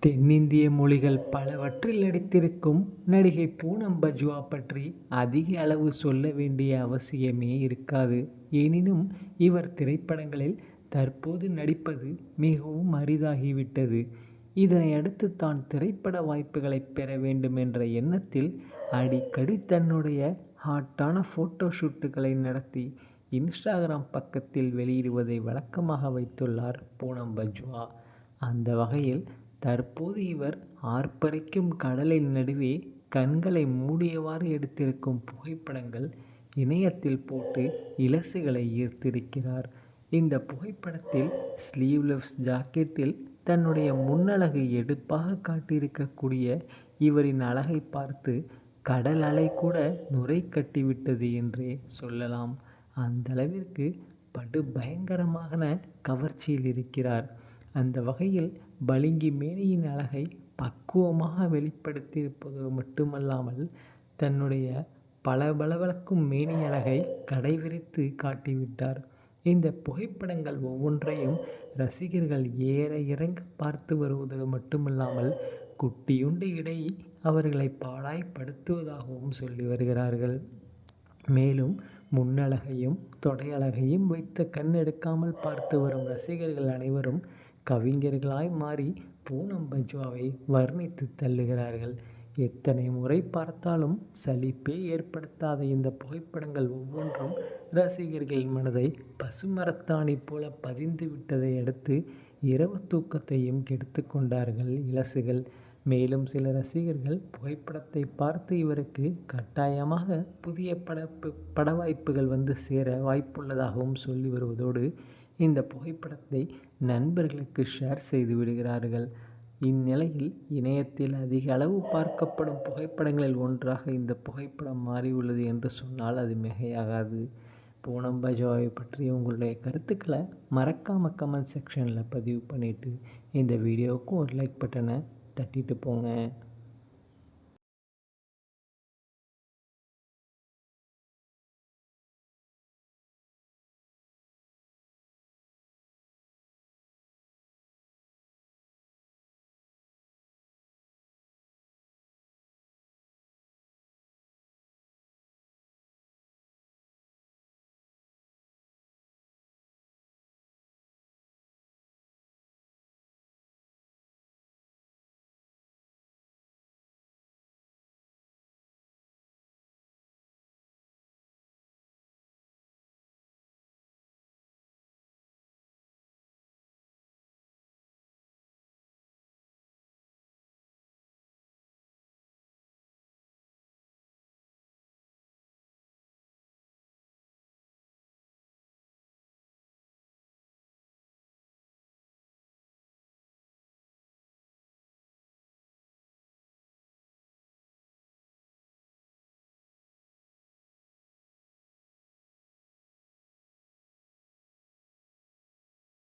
தென்னிந்திய மொழிகள் பலவற்றில் நடித்திருக்கும் நடிகை பூனம் பஜ்வா பற்றி அதிக அளவு சொல்ல வேண்டிய அவசியமே இருக்காது. எனினும் இவர் திரைப்படங்களில் தற்போது நடிப்பது மிகவும் அரிதாகிவிட்டது. இதனையடுத்து தான் திரைப்பட வாய்ப்புகளைப் பெற வேண்டும் என்ற எண்ணத்தில் அடிக்கடி தன்னுடைய ஹாட்டான ஃபோட்டோ ஷூட்டுகளை நடத்தி இன்ஸ்டாகிராம் பக்கத்தில் வெளியிடுவதை வழக்கமாக வைத்துள்ளார் பூனம் பஜ்வா. அந்த வகையில் தற்போது இவர் ஆர்ப்பரிக்கும் கடலின் நடுவே கண்களை மூடியவாறு எடுத்திருக்கும் புகைப்படங்கள் இணையத்தில் போட்டு இலசுகளை ஈர்த்திருக்கிறார். இந்த புகைப்படத்தில் ஸ்லீவ்லெஸ் ஜாக்கெட்டில் தன்னுடைய முன்னழகு எடுப்பாக காட்டியிருக்கக்கூடிய இவரின் அழகை பார்த்து கடல் அலை கூட நுரை கட்டிவிட்டது என்றே சொல்லலாம். அந்தளவிற்கு படு பயங்கரமான கவர்ச்சியில் இருக்கிறார். அந்த வகையில் பளிங்கி மேனியின் அழகை பக்குவமாக வெளிப்படுத்தியிருப்பதோடு மட்டுமல்லாமல் தன்னுடைய பளபளக்கும் மேனியழகை கடைவிரித்து காட்டிவிட்டார். இந்த புகைப்படங்கள் ஒவ்வொன்றையும் ரசிகர்கள் ஏற இறங்க பார்த்து வருவதோடு மட்டுமல்லாமல் குட்டியுண்டு இடை அவர்களை பாழாய்ப்படுத்துவதாகவும் சொல்லி வருகிறார்கள். மேலும் முன்னழகையும் தொடையழகையும் வைத்து கண் எடுக்காமல் பார்த்து வரும் ரசிகர்கள் அனைவரும் கவிஞர்களாய் மாறி பூனம் பஜ்வாவை வர்ணித்து தள்ளுகிறார்கள். எத்தனை முறை பார்த்தாலும் சலிப்பே ஏற்படுத்தாத இந்த புகைப்படங்கள் ஒவ்வொன்றும் ரசிகர்களின் மனதை பசுமரத்தாணி போல பதிந்து விட்டதை அடுத்து இரவு தூக்கத்தையும் கெடுத்து கொண்டார்கள் இலசுகள் மேலும் சில ரசிகர்கள் புகைப்படத்தை பார்த்து இவருக்கு கட்டாயமாக புதிய பட வாய்ப்புகள் வந்து சேர வாய்ப்புள்ளதாகவும் சொல்லி வருவதோடு இந்த புகைப்படத்தை நண்பர்களுக்கு ஷேர் செய்து விடுகிறார்கள். இந்நிலையில் இணையத்தில் அதிக அளவு பார்க்கப்படும் புகைப்படங்களில் ஒன்றாக இந்த புகைப்படம் மாறியுள்ளது என்று சொன்னால் அது மிகையாகாது. பூனம் பஜாவை பற்றிய உங்களுடைய கருத்துக்களை மறக்காம கமெண்ட் செக்ஷனில் பதிவு பண்ணிவிட்டு இந்த வீடியோவுக்கும் ஒரு லைக் பட்டனை தட்டிட்டு போங்க.